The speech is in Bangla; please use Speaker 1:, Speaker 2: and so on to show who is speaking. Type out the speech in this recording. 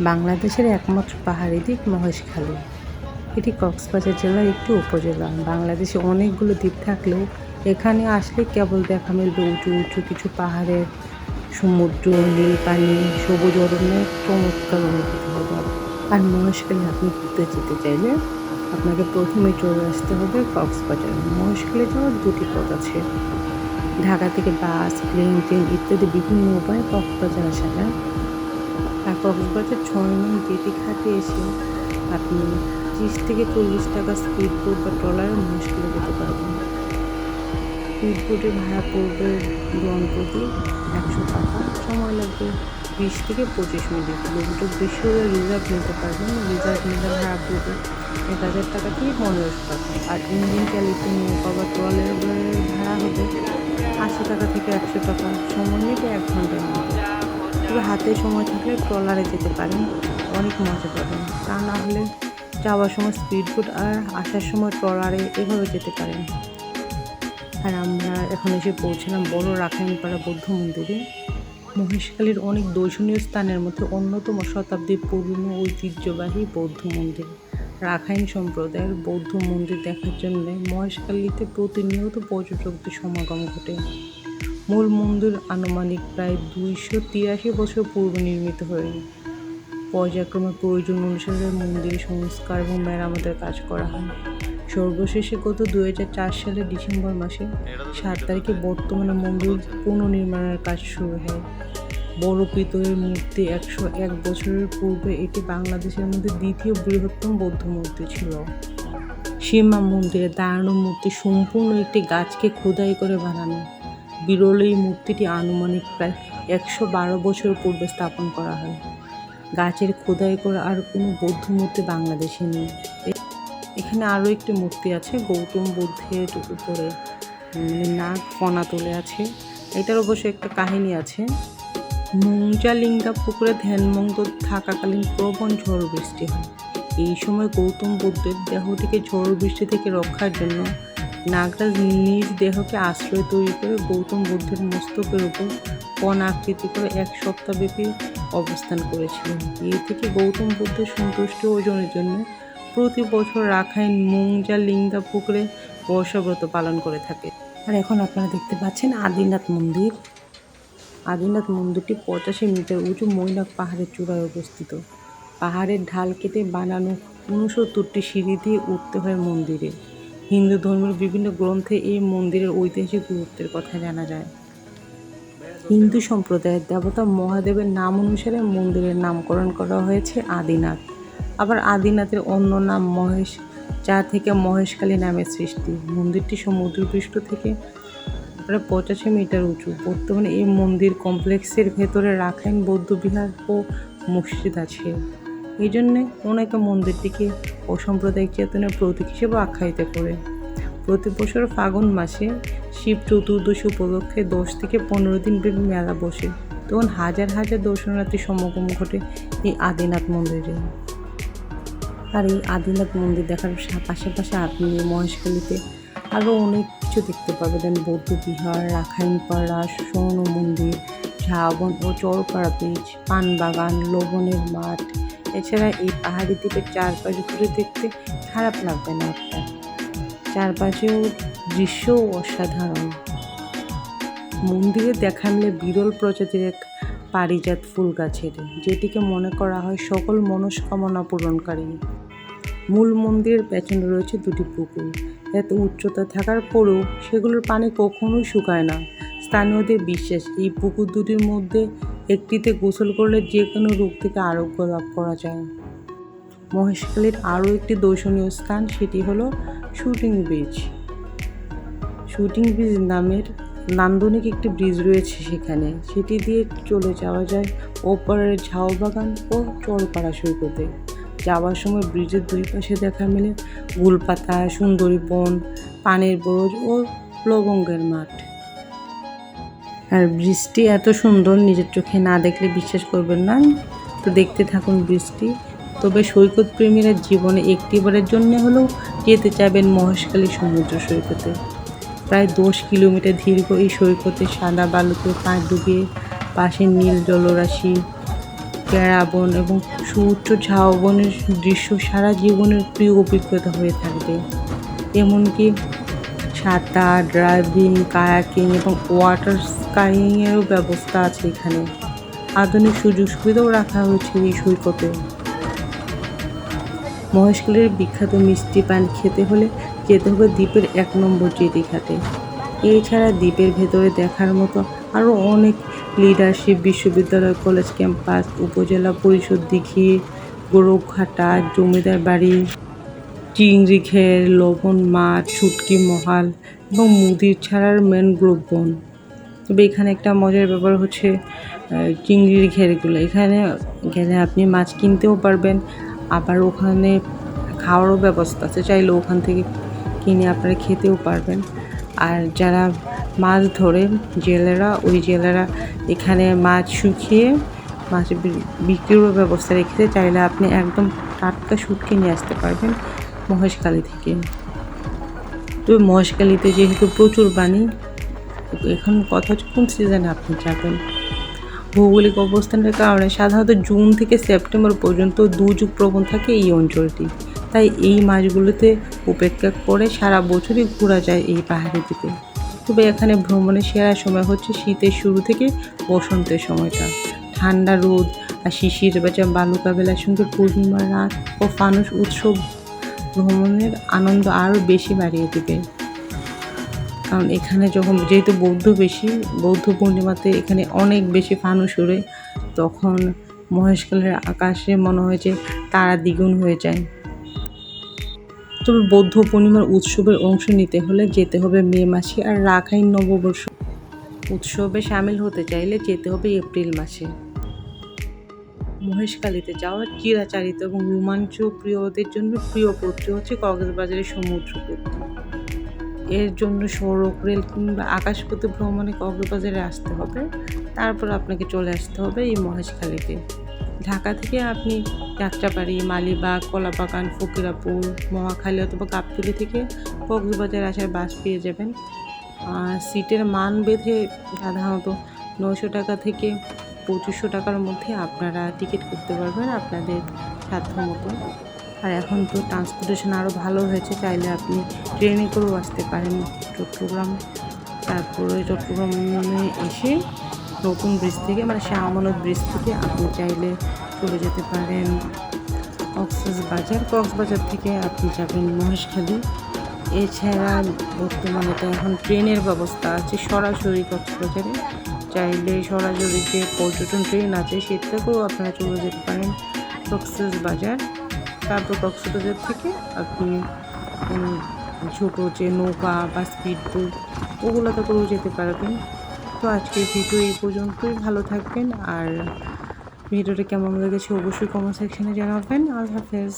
Speaker 1: বাংলাদেশের একমাত্র পাহাড়ি দ্বীপ মহেশখালী। এটি কক্সবাজার জেলার একটি উপজেলা। বাংলাদেশে অনেকগুলো দ্বীপ থাকলেও এখানে আসলে কেবল দেখা মিলবে উঁচু উঁচু কিছু পাহাড়ের সমুদ্র নীল পানি সবুজ অরণ্যের চমৎকার অনুভূতি হবে। আর মহেশখালী আপনি ঘুরতে যেতে চাইলে আপনাকে প্রথমে চলে আসতে হবে কক্সবাজার। মহেশখালী যাওয়ার দুটি পথ আছে। ঢাকা থেকে বাস প্লেন ট্রেন ইত্যাদি বিভিন্ন উপায়ে কক্সবাজার আসা যায়। আর কক্সবাজার ছয় নং জেটি ঘাটে এসে আপনি ত্রিশ থেকে চল্লিশ টাকা স্পিড বোট বা ট্রলারে মুশকিলে যেতে পারবেন। স্পিড বোটের ভাড়া পড়বে জনপ্রতি একশো টাকা। সময় লাগবে বিশ থেকে পঁচিশ মিনিট। লোকটা বেশি হলে রিজার্ভ নিতে পারবেন। রিজার্ভ নিলে ভাড়া পড়বে এক হাজার টাকা থেকে পনেরোশো টাকা। আর ইঞ্জিন চালিত নৌকা বা ট্রলের ভাড়া হবে আশি টাকা থেকে একশো টাকা। সময় নেবে এক ঘণ্টার মতো। তবে হাতে সময় থাকলে ট্রলারে যেতে পারেন, অনেক মজা পাবেন। তা না হলে যাওয়ার সময় স্পিড বোট আর আসার সময় ট্রলারে এভাবে যেতে পারেন। আর আমরা এখন এসে পৌঁছলাম বড় রাখাইনপাড়া বৌদ্ধ মন্দিরে। মহেশখালীর অনেক দর্শনীয় স্থানের মধ্যে অন্যতম শতাব্দীর পুরনো ঐতিহ্যবাহী বৌদ্ধ মন্দির। রাখাইন সম্প্রদায়ের বৌদ্ধ মন্দির দেখার জন্য মহেশখালীতে প্রতিনিয়ত পর্যটকদের সমাগম ঘটে। মূল মন্দির আনুমানিক প্রায় দুইশো তিরাশি বছর পূর্বে নির্মিত হয়ে পর্যায়ক্রমে প্রয়োজন অনুসারে মন্দির সংস্কার এবং মেরামতের কাজ করা হয়। সর্বশেষে গত দু হাজার চার সালের ডিসেম্বর মাসে সাত তারিখে বর্তমানে মন্দির পুনর্নির্মাণের কাজ শুরু হয়। বড় পিতলের মূর্তি একশো এক বছরের পূর্বে এটি বাংলাদেশের মধ্যে দ্বিতীয় বৃহত্তম বৌদ্ধ মূর্তি ছিল। সীমা মন্দিরে দাঁড়ানো মূর্তি সম্পূর্ণ একটি গাছকে খোদাই করে বানানো। বিরল এই মূর্তিটি আনুমানিক প্রায় একশো বারো বছর পূর্বে স্থাপন করা হয়। গাছের খোদাই করা আর কোনো বৌদ্ধ মূর্তি বাংলাদেশে নেই। এখানে আরও একটি মূর্তি আছে, গৌতম বুদ্ধের উপরে নাগ ফনা তুলে আছে। এটার অবশ্য একটা কাহিনী আছে। মুংজালিঙ্গা পুকুরে ধ্যানমগ্ন থাকাকালীন প্রবণ ঝড় বৃষ্টি হয়। এই সময় গৌতম বুদ্ধের দেহটিকে ঝড় বৃষ্টি থেকে রক্ষার জন্য নাগরাজ নিজ দেহকে আশ্রয় তৈরি করে গৌতম বুদ্ধের মস্তকের উপর কণ আকৃতি করে এক সপ্তাহব্যাপী অবস্থান করেছিলেন। এই থেকে গৌতম বুদ্ধের সন্তুষ্ট ওজনের জন্য প্রতি বছর রাখাইন, মুংজা, লিঙ্গা পুকুরে বর্ষাব্রত পালন করে থাকে। আর এখন আপনারা দেখতে পাচ্ছেন আদিনাথ মন্দির। আদিনাথ মন্দিরটি পঁচাশি মিটার উঁচু মৈনাক পাহাড়ের চূড়ায় অবস্থিত। পাহাড়ের ঢাল কেটে বানানো উনসত্তরটি সিঁড়ি দিয়ে উঠতে হয় মন্দিরে। হিন্দু ধর্মের বিভিন্ন গ্রন্থে এই মন্দিরের ঐতিহাসিক গুরুত্বের কথা জানা যায়। হিন্দু সম্প্রদায়ের দেবতা মহাদেবের নাম অনুসারে মন্দিরের নামকরণ করা হয়েছে আদিনাথ। আবার আদিনাথের অন্য নাম মহেশ, যা থেকে মহেশকালী নামের সৃষ্টি। মন্দিরটি সমুদ্রপৃষ্ঠ থেকে প্রায় পঁচাশি মিটার উঁচু। বর্তমানে এই মন্দির কমপ্লেক্সের ভেতরে রাখাইন বৌদ্ধ বিহার ও মসজিদ আছে। এই জন্যে অনেকে মন্দিরটিকে অসাম্প্রদায়িক চেতনার প্রতীক হিসেবে আখ্যায়িত করে। প্রতি বছর ফাগুন মাসে শিব চতুর্দশী উপলক্ষে দশ থেকে পনেরো দিন ব্যাপী মেলা বসে। তখন হাজার হাজার দর্শনার্থী সমাগম ঘটে এই আদিনাথ মন্দিরে। আর এই আদিনাথ মন্দির দেখার পাশাপাশি আপনি মহেশখালীতে আরও অনেক কিছু দেখতে পাবেন। বৌদ্ধ বিহার রাখাইনপাড়া স্বর্ণ মন্দির, ঝাবন ও চরপাড়া বীচ, পানবাগান লবণের মাঠ এছাড়া এই পাহাড়ি দ্বীপের চারপাশে ঘুরে দেখতে খারাপ লাগবে না আপনার। চারপাশেও দৃশ্যও অসাধারণ। মন্দিরে দেখা মিলে বিরল প্রজাতির এক পারিজাত ফুল গাছের, যেটিকে মনে করা হয় সকল মনস্কামনা পূরণকারী। মূল মন্দিরের পেছনে রয়েছে দুটি পুকুর। এত উচ্চতা থাকার পরেও সেগুলোর পানি কখনোই শুকায় না। স্থানীয়দের বিশ্বাস, এই পুকুর দুটির মধ্যে একটিতে গোসল করলে যে কোনো রোগ থেকে আরোগ্য লাভ করা যায়। মহেশখালীর আরও একটি দর্শনীয় স্থান সেটি হলো শুটিং ব্রিজ। শুটিং ব্রিজ নামের নান্দনিক একটি ব্রিজ রয়েছে সেখানে। সেটি দিয়ে চলে যাওয়া যায় ওপারের ঝাউ বাগান ও চরপাড়া সৈকতে। যাওয়ার সময় ব্রিজের দুই পাশে দেখা মেলে গুলপাতা সুন্দরী বন, পানের বরজ ও লবঙ্গের মাঠ। আর বৃষ্টি এত সুন্দর, নিজের চোখে না দেখলে বিশ্বাস করবেন না। তো দেখতে থাকুন বৃষ্টি। তবে সৈকত প্রেমীরা জীবনে একটিবারের জন্য হলেও যেতে চাইবেন মহেশখালী সমুদ্র সৈকতে। প্রায় দশ কিলোমিটার দীর্ঘ এই সৈকতে সাদা বালুতে পা ডুবিয়ে পাশে নীল জলরাশি প্যারাবন এবং সুউচ্চ ঝাউবনের দৃশ্য সারা জীবনের প্রিয় অভিজ্ঞতা হয়ে থাকবে। এমনকি সাঁতার, ড্রাইভিং, কায়াকিং এবং ওয়াটার স্কাইংয়েরও ব্যবস্থা আছে এখানে। আধুনিক সুযোগ সুবিধাও রাখা হয়েছে এই সৈকতে। মহেশখালীর বিখ্যাত মিষ্টি পান খেতে হলে যেতে হবে দ্বীপের এক নম্বর জেটি ঘাটে এছাড়া দ্বীপের ভেতরে দেখার মতো আরও অনেক লিডারশিপ বিশ্ববিদ্যালয় কলেজ ক্যাম্পাস উপজেলা পরিষদ দিঘি গোরখঘাটা জমিদার বাড়ি, চিংড়ি ঘের লবণ মাছ ছুটকি মহাল এবং মুদির ছাড়ার ম্যানগ্রোভ বন। তবে এখানে একটা মজার ব্যাপার হচ্ছে চিংড়ির ঘেরগুলো। এখানে গেলে আপনি মাছ কিনতেও পারবেন, আবার ওখানে খাওয়ারও ব্যবস্থা আছে। চাইলে ওখান থেকে কিনে আপনারা খেতেও পারবেন। আর যারা মাছ ধরে, জেলেরা, ওই জেলেরা এখানে মাছ শুকিয়ে মাছ বিক্রিরও ব্যবস্থা রেখেছে চাইলে আপনি একদম টাটকা শুটকি নিয়ে আসতে পারবেন মহেশখালী থেকে। তবে মহেশখালীতে যেহেতু প্রচুর বাণী এখন কথা হচ্ছে কোন সিজনে আপনি যাবেন? ভৌগোলিক অবস্থানের কারণে সাধারণত জুন থেকে সেপ্টেম্বর পর্যন্ত দুযুগ প্রবণ থাকে এই অঞ্চলটি। তাই এই মাসগুলোতে উপেক্ষা করে সারা বছরই ঘোরা যায় এই পাহাড়ি দ্বীপে। তবে এখানে ভ্রমণের সেরা সময় হচ্ছে শীতের শুরু থেকে বসন্তের সময়টা। ঠান্ডা রোদ আর শিশির বেচা বালুকা বেলার সঙ্গে পূর্ণিমার রাত ও ফানুস উৎসব ভ্রমণের আনন্দ আরও বেশি বাড়িয়ে দেবে। কারণ এখানে যখন যেহেতু বৌদ্ধ বেশি, বৌদ্ধ পূর্ণিমাতে এখানে অনেক বেশি ফানুস ওড়ে, তখন মহেশখালের আকাশে মনে হয় যে তারা দ্বিগুণ হয়ে যায়। তবে বৌদ্ধ পূর্ণিমার উৎসবের অংশ নিতে হলে যেতে হবে মে মাসে আর রাখাইন নববর্ষ। উৎসবে সামিল হতে চাইলে যেতে হবে এপ্রিল মাসে। মহেশখালীতে যাওয়া চিরাচারিত এবং রোমাঞ্চ প্রিয়দের জন্য প্রিয় পথটি হচ্ছে কক্সবাজারের সমুদ্রপথ এর জন্য সড়ক, রেল কিংবা আকাশপথে ভ্রমণে কক্সবাজারে আসতে হবে। তারপর আপনাকে চলে আসতে হবে এই মহেশখালীতে। ঢাকা থেকে আপনি যাত্রাবাড়ি, মালিবাগ, কলাবাগান, ফকিরাপুর, মহাখালী অথবা গাবতলী থেকে কক্সবাজার আসার বাস পেয়ে যাবেন। আর সিটের মান বেঁধে সাধারণত নশো টাকা থেকে পঁচিশশো টাকার মধ্যে আপনারা টিকিট করতে পারবেন আপনাদের সাধ্য মতো আর এখন তো ট্রান্সপোর্টেশন আরও ভালো হয়েছে, চাইলে আপনি ট্রেনে করেও আসতে পারেন। চট্টগ্রাম, তারপরে চট্টগ্রামে এসে নতুন ব্রিজ থেকে মানে শাহ আমানত ব্রিজ থেকে আপনি চাইলে চলে যেতে পারেন। কক্সবাজার কক্সবাজার থেকে আপনি যাবেন মহেশখালী। এছাড়া বর্তমানে তো এখন ট্রেনের ব্যবস্থা আছে, সরাসরি কক্সবাজারে। চাইলে সরাসরি যে পর্যটন ট্রেন আছে সেটাকেও আপনারা চলে যেতে পারেন কক্সবাজার। তারপর কক্সবাজার থেকে আপনি ছোটো যে নৌকা বা স্পিড বোট ওগুলোতে করেও যেতে পারবেন। তো আজকের ভিডিও এই পর্যন্তই। ভালো থাকবেন আর ভিডিওটা কেমন লেগেছে অবশ্যই কমেন্ট সেকশানে জানাবেন। আল্লাহ হাফেজ।